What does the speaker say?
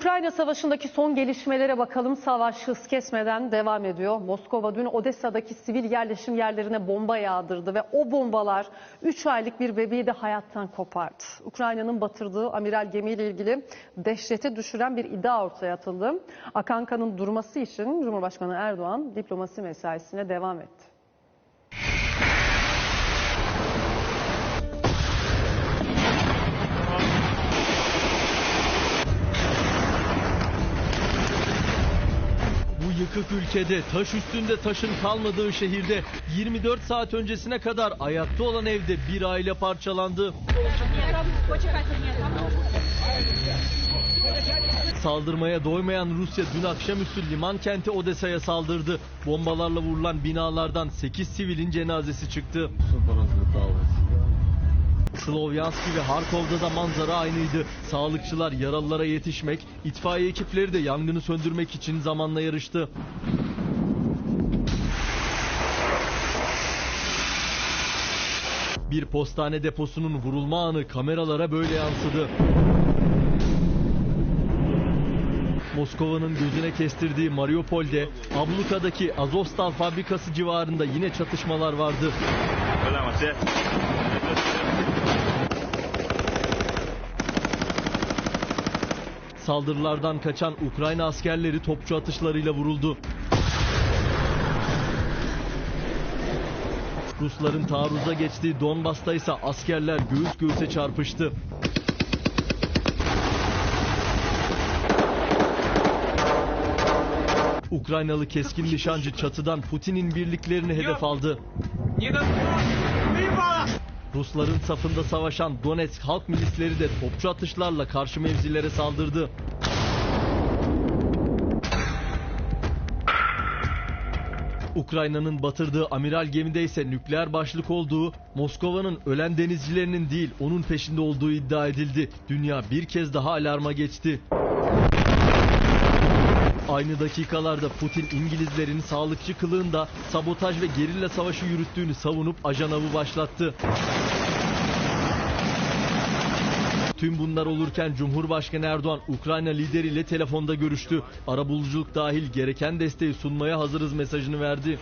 Ukrayna Savaşı'ndaki son gelişmelere bakalım. Savaş hız kesmeden devam ediyor. Moskova dün Odessa'daki sivil yerleşim yerlerine bomba yağdırdı ve o bombalar 3 aylık bir bebeği de hayattan kopardı. Ukrayna'nın batırdığı amiral gemiyle ilgili dehşete düşüren bir iddia ortaya atıldı. Akanka'nın durması için Cumhurbaşkanı Erdoğan diplomasi mesaisine devam etti. Yıkık ülkede taş üstünde taşın kalmadığı şehirde 24 saat öncesine kadar ayakta olan evde bir aile parçalandı. Saldırmaya doymayan Rusya dün akşamüstü liman kenti Odessa'ya saldırdı. Bombalarla vurulan binalardan 8 sivilin cenazesi çıktı. Slovyanski ve Harkov'da da manzara aynıydı. Sağlıkçılar yaralılara yetişmek, itfaiye ekipleri de yangını söndürmek için zamanla yarıştı. Bir postane deposunun vurulma anı kameralara böyle yansıdı. Moskova'nın gözüne kestirdiği Mariupol'de ablukadaki Azovstal fabrikası civarında yine çatışmalar vardı. Saldırılardan kaçan Ukrayna askerleri topçu atışlarıyla vuruldu. Rusların taarruza geçtiği Donbas'ta ise askerler göğüs göğüse çarpıştı. Ukraynalı keskin nişancı çatıdan Putin'in birliklerini hedef aldı. Rusların safında savaşan Donetsk halk milisleri de topçu atışlarla karşı mevzilere saldırdı. Ukrayna'nın batırdığı amiral gemide ise nükleer başlık olduğu, Moskova'nın ölen denizcilerinin değil onun peşinde olduğu iddia edildi. Dünya bir kez daha alarma geçti. Aynı dakikalarda Putin İngilizlerin sağlıkçı kılığında sabotaj ve gerilla savaşı yürüttüğünü savunup ajan avı başlattı. Tüm bunlar olurken Cumhurbaşkanı Erdoğan Ukrayna lideriyle telefonda görüştü. Arabuluculuk dahil gereken desteği sunmaya hazırız mesajını verdi.